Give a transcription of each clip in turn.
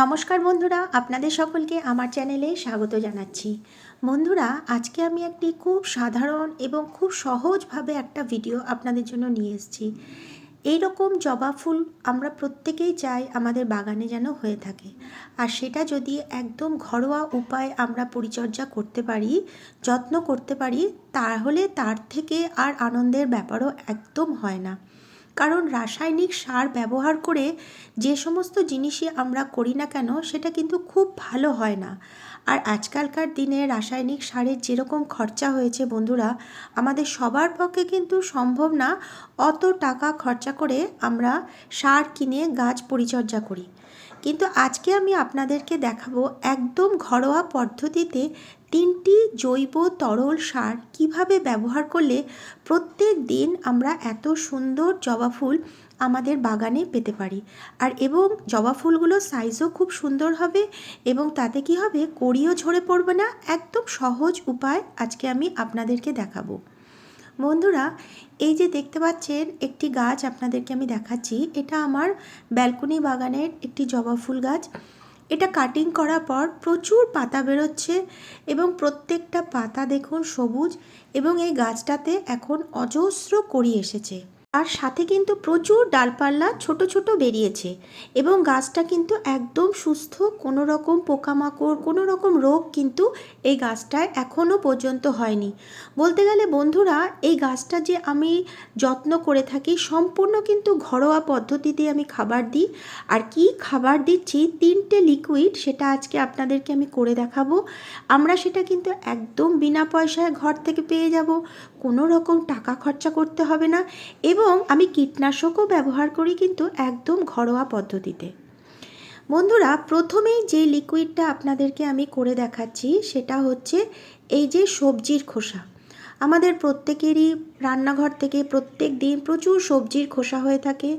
নমস্কার বন্ধুরা, আপনাদের সকলকে আমার চ্যানেলে স্বাগত জানাচ্ছি। বন্ধুরা, আজকে আমি একটি খুব সাধারণ এবং খুব সহজভাবে একটা ভিডিও আপনাদের জন্য নিয়ে এসেছি। এই রকম জবা ফুল আমরা প্রত্যেকেই চাই আমাদের বাগানে যেন হয়ে থাকে। আর সেটা যদি একদম ঘরোয়া উপায় আমরা পরিচর্যা করতে পারি, যত্ন করতে পারি, তাহলে তার থেকে আর আনন্দের ব্যাপারও একদম হয় না। কারণ রাসায়নিক সার ব্যবহার করে যে সমস্ত জিনিসই আমরা করি না কেন, সেটা কিন্তু খুব ভালো হয় না। আর আজকালকার দিনে রাসায়নিক সারের যেরকম খরচা হয়েছে বন্ধুরা, আমাদের সবার পক্ষে কিন্তু সম্ভব না অত টাকা খরচা করে আমরা সার কিনে গাছ পরিচর্যা করি। কিন্তু আজকে আমি আপনাদেরকে দেখাবো একদম ঘরোয়া পদ্ধতিতে তিনটি জৈব তরল সার কীভাবে ব্যবহার করলে প্রত্যেক দিন আমরা এত সুন্দর জবা ফুল আমাদের বাগানে পেতে পারি। আর এবং জবা ফুলগুলোর সাইজও খুব সুন্দর হবে এবং তাতে কি হবে? কড়িও ঝরে পড়বে না। একদম সহজ উপায় আজকে আমি আপনাদেরকে দেখাবো। বন্ধুরা, এই যে দেখতে পাচ্ছেন একটি গাছ আপনাদেরকে আমি দেখাচ্ছি। এটা আমার ব্যালকনি বাগানের একটি জবা ফুল গাছ। এটা কাটিং করার পর প্রচুর পাতা বেরোচ্ছে এবং প্রত্যেকটা পাতা দেখুন সবুজ এবং এই গাছটাতে এখন অজস্র করি এসেছে। আর সাথে কিন্তু প্রচুর ডালপাল্লা ছোট ছোট বেরিয়েছে এবং গাছটা কিন্তু একদম সুস্থ, কোনো রকম পোকামাকড়, কোনো রকম রোগ কিন্তু এই গাছটায় এখনও পর্যন্ত হয়নি। বলতে গেলে বন্ধুরা, এই গাছটা যে আমি যত্ন করে থাকি, সম্পূর্ণ কিন্তু ঘরোয়া পদ্ধতিতে আমি খাবার দিই। আর কি খাবার দিচ্ছি? তিনটে লিকুইড সেটা আজকে আপনাদেরকে আমি করে দেখাবো। আমরা সেটা কিন্তু একদম বিনা পয়সায় ঘর থেকে পেয়ে যাব। কোনো রকম টাকা খরচা করতে হবে না এবং আমি কীটনাশকও ব্যবহার করি কিন্তু একদম ঘরোয়া পদ্ধতিতে। বন্ধুরা, প্রথমেই যে লিকুইডটা আপনাদেরকে আমি করে দেখাচ্ছি সেটা হচ্ছে এই যে সবজির খোসা। আমাদের প্রত্যেকেরই রান্নাঘর থেকে প্রত্যেক দিন প্রচুর সবজির খোসা হয়ে থাকে।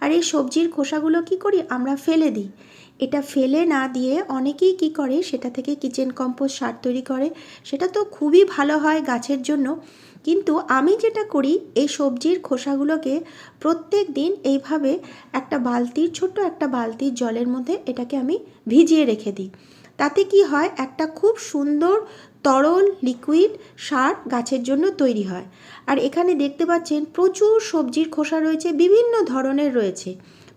আর এই সবজির খোসাগুলো কি করি আমরা ফেলে দিই। এটা ফেলে না দিয়ে অনেকেই কি করে সেটা থেকে কিচেন কম্পোস্ট সার তৈরি করে। সেটা তো খুবই ভালো হয় গাছের জন্য। কিন্তু আমি যেটা করি, এই সবজির খোসাগুলোকে প্রত্যেক দিন এইভাবে একটা বালতির, ছোট্ট একটা বালতির জলের মধ্যে এটাকে আমি ভিজিয়ে রেখে দিই। তাতে কি হয়, একটা খুব সুন্দর তরল লিকুইড সার গাছের জন্য তৈরি হয়। আর এখানে দেখতে পাচ্ছেন প্রচুর সবজির খোসা রয়েছে, বিভিন্ন ধরনের রয়েছে।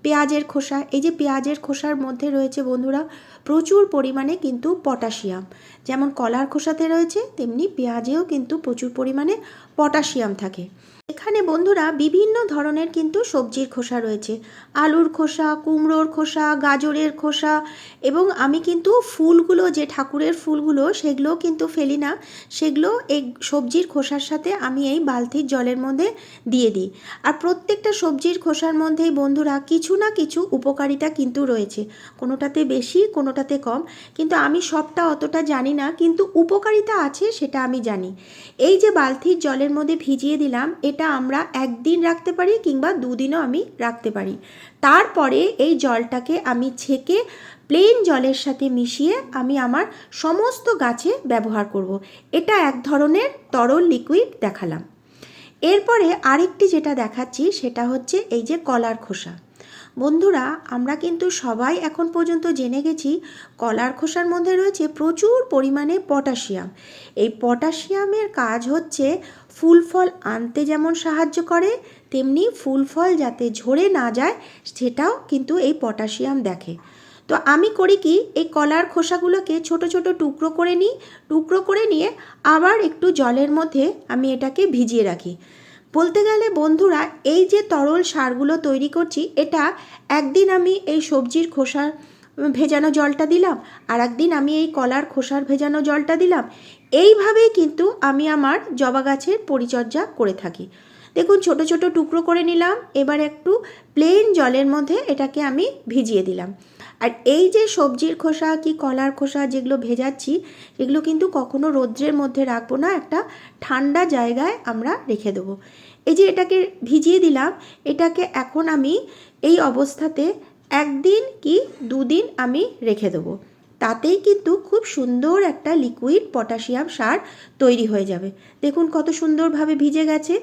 পেঁয়াজের খোসা, এই যে পেঁয়াজের খোসার মধ্যে রয়েছে বন্ধুরা, প্রচুর পরিমাণে কিন্তু পটাশিয়াম। যেমন কলার খোসাতে রয়েছে, তেমনি পেঁয়াজেও কিন্তু প্রচুর পরিমাণে পটাশিয়াম থাকে। এখানে বন্ধুরা বিভিন্ন ধরনের কিন্তু সবজির খোসা রয়েছে। আলুর খোসা, কুমড়োর খোসা, গাজরের খোসা এবং আমি কিন্তু ফুলগুলো, যে ঠাকুরের ফুলগুলো, সেগুলোও কিন্তু ফেলি না। সেগুলো এই সবজির খোসার সাথে আমি এই বালতির জলের মধ্যে দিয়ে দিই। আর প্রত্যেকটা সবজির খোসার মধ্যেই বন্ধুরা কিছু না কিছু উপকারিতা কিন্তু রয়েছে। কোনোটাতে বেশি, কোনোটাতে কম। কিন্তু আমি সবটা অতটা জানি না, কিন্তু উপকারিতা আছে সেটা আমি জানি। এই যে বালতির জলের মধ্যে ভিজিয়ে দিলাম, এটা আমরা একদিন রাখতে পারি কিংবা দুদিনও আমি রাখতে পারি। তারপরে এই জলটাকে আমি ছেঁকে প্লেন জলের সাথে মিশিয়ে আমি আমার সমস্ত গাছে ব্যবহার করব। এটা এক ধরনের তরল লিকুইড দেখালাম। এরপরে আরেকটি যেটা দেখাচ্ছি সেটা হচ্ছে এই যে কলার খোসা। বন্ধুরা, আমরা কিন্তু সবাই এখন পর্যন্ত জেনে গেছি কলার খোসার মধ্যে রয়েছে প্রচুর পরিমাণে পটাশিয়াম। এই পটাশিয়ামের কাজ হচ্ছে ফুল ফল আনতে যেমন সাহায্য করে, তেমনি ফুল ফল যাতে ঝরে না যায়, সেটাও কিন্তু এই পটাশিয়াম দেখে। তো আমি করি কি, এই কলার খোসাগুলোকে ছোট ছোট টুকরো করে নিই, টুকরো করে নিয়ে আবার একটু জলের মধ্যে আমি এটাকে ভিজিয়ে রাখি। বলতে গেলে বন্ধুরা, এই যে তরল সারগুলো তৈরি করছি, এটা একদিন আমি এই সবজির খোসার ভেজানো জলটা দিলাম, আর একদিন আমি এই কলার খোসার ভেজানো জলটা দিলাম। এইভাবেই কিন্তু আমি আমার জবা গাছের পরিচর্যা করে থাকি। দেখুন, ছোট ছোট টুকরো করে নিলাম। এবার একটু প্লেন জলের মধ্যে এটাকে আমি ভিজিয়ে দিলাম। আর এই যে সবজির খোসা কি কলার খোসা যেগুলো ভেজাচ্ছি, এগুলো কিন্তু কখনো রৌদ্রের মধ্যে রাখব না, একটা ঠান্ডা জায়গায় আমরা রেখে দেবো। এই যে এটাকে ভিজিয়ে দিলাম, এটাকে এখন আমি এই অবস্থাতে একদিন কি দুদিন আমি রেখে দেবো। তাতেই কিন্তু খুব সুন্দর একটা লিকুইড পটাশিয়াম সার তৈরি হয়ে যাবে। দেখুন কত সুন্দরভাবে ভিজে গেছে।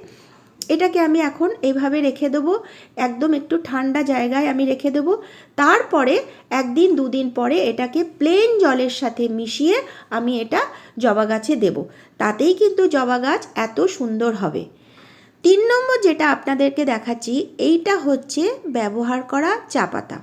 এটাকে আমি এখন এইভাবে রেখে দেবো, একদম একটু ঠান্ডা জায়গায় আমি রেখে দেবো। তারপরে একদিন দুদিন পরে এটাকে প্লেন জলের সাথে মিশিয়ে আমি এটা জবা গাছে দেবো। তাতেই কিন্তু জবা গাছ এত সুন্দর হবে। তিন নম্বর যেটা আপনাদেরকে দেখাচ্ছি, এইটা হচ্ছে ব্যবহার করা চা পাতা।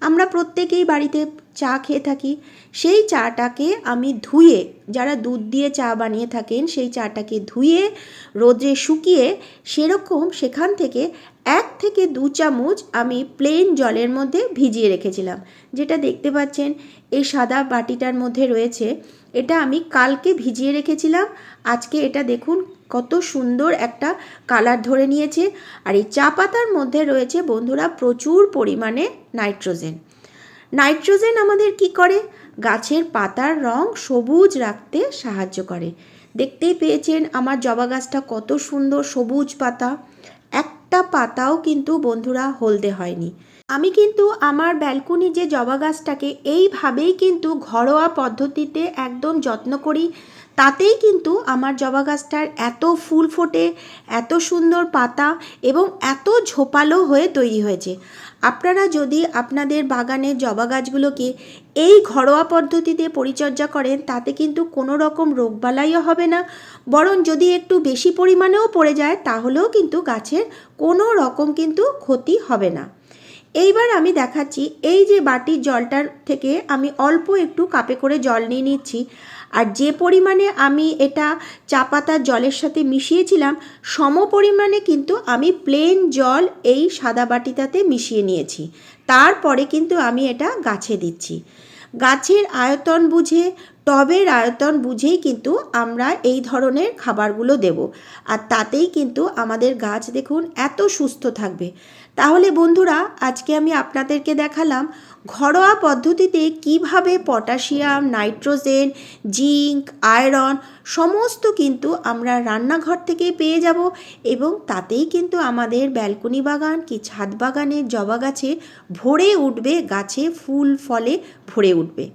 আমরা প্রত্যেকেই বাড়িতে চা খেয়ে থাকি। সেই চাটাকে আমি ধুয়ে, যারা দুধ দিয়ে চা বানিয়ে থাকেন, সেই চাটাকে ধুয়ে, রোদে শুকিয়ে সেরকম সেখান থেকে এক থেকে দু চামচ আমি প্লেন জলের মধ্যে ভিজিয়ে রেখেছিলাম। যেটা দেখতে পাচ্ছেন, এই সাদা বাটিটার মধ্যে রয়েছে। এটা আমি কালকে ভিজিয়ে রেখেছিলাম। আজকে এটা দেখুন কত সুন্দর একটা কালার ধরে নিয়েছে। আর এই চা পাতার মধ্যে রয়েছে বন্ধুরা প্রচুর পরিমাণে নাইট্রোজেন। নাইট্রোজেন আমাদের কি করে? গাছের পাতার রং সবুজ রাখতে সাহায্য করে। দেখতেই পেয়েছেন আমার জবা গাছটা কত সুন্দর সবুজ পাতা। একটা পাতাও কিন্তু বন্ধুরা হলদে হয়নি। আমি কিন্তু আমার ব্যালকনি যে জবা গাছটাকে এইভাবেই কিন্তু ঘরোয়া পদ্ধতিতে একদম যত্ন করি। তাতেই কিন্তু আমার জবা গাছটার এত ফুল ফোটে, এত সুন্দর পাতা এবং এত ঝোপালো হয়ে তৈরি হয়েছে। আপনারা যদি আপনাদের বাগানের জবা গাছগুলোকে এই ঘরোয়া পদ্ধতিতে পরিচর্যা করেন, তাতে কিন্তু কোনো রকম রোগবালাইও হবে না। বরং যদি একটু বেশি পরিমাণেও পড়ে যায়, তাহলেও কিন্তু গাছের কোনো রকম কিন্তু ক্ষতি হবে না। এইবার আমি দেখাচ্ছি, এই যে বাটির জলটার থেকে আমি অল্প একটু কাপে করে জল নিয়ে নিচ্ছি। আর যে পরিমাণে আমি এটা চা পাতার জলের সাথে মিশিয়েছিলাম, সম পরিমাণে কিন্তু আমি প্লেন জল এই সাদা বাটিটাতে মিশিয়ে নিয়েছি। তারপরে কিন্তু আমি এটা গাছে দিচ্ছি। গাছের আয়তন বুঝে টবের আয়তন বুঝেই কিন্তু আমরা এই ধরনের খাবারগুলো দেব। আর তাতেই কিন্তু আমাদের গাছ দেখুন এত সুস্থ থাকবে। তাহলে বন্ধুরা, আজকে আমি আপনাদেরকে দেখালাম ঘরোয়া পদ্ধতিতে কীভাবে পটাশিয়াম, নাইট্রোজেন, জিঙ্ক, আয়রন সমস্ত কিন্তু আমরা রান্নাঘর থেকেই পেয়ে যাব এবং তাতেই কিন্তু আমাদের ব্যালকনি বাগান কি ছাদ বাগানের জবা গাছে ভরে উঠবে, গাছে ফুল, ফলে ভরে উঠবে।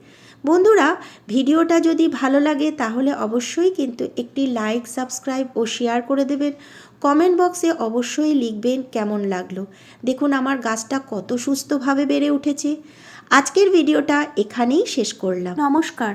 বন্ধুরা, ভিডিওটা যদি ভালো লাগে তাহলে অবশ্যই কিন্তু একটি লাইক সাবস্ক্রাইব ও শেয়ার করে দেবেন। কমেন্ট বক্সে অবশ্যই লিখবেন কেমন লাগল। দেখুন আমার গাছটা কত সুস্থভাবে বেড়ে উঠেছে। আজকের ভিডিওটা এখানেই শেষ করলাম। নমস্কার।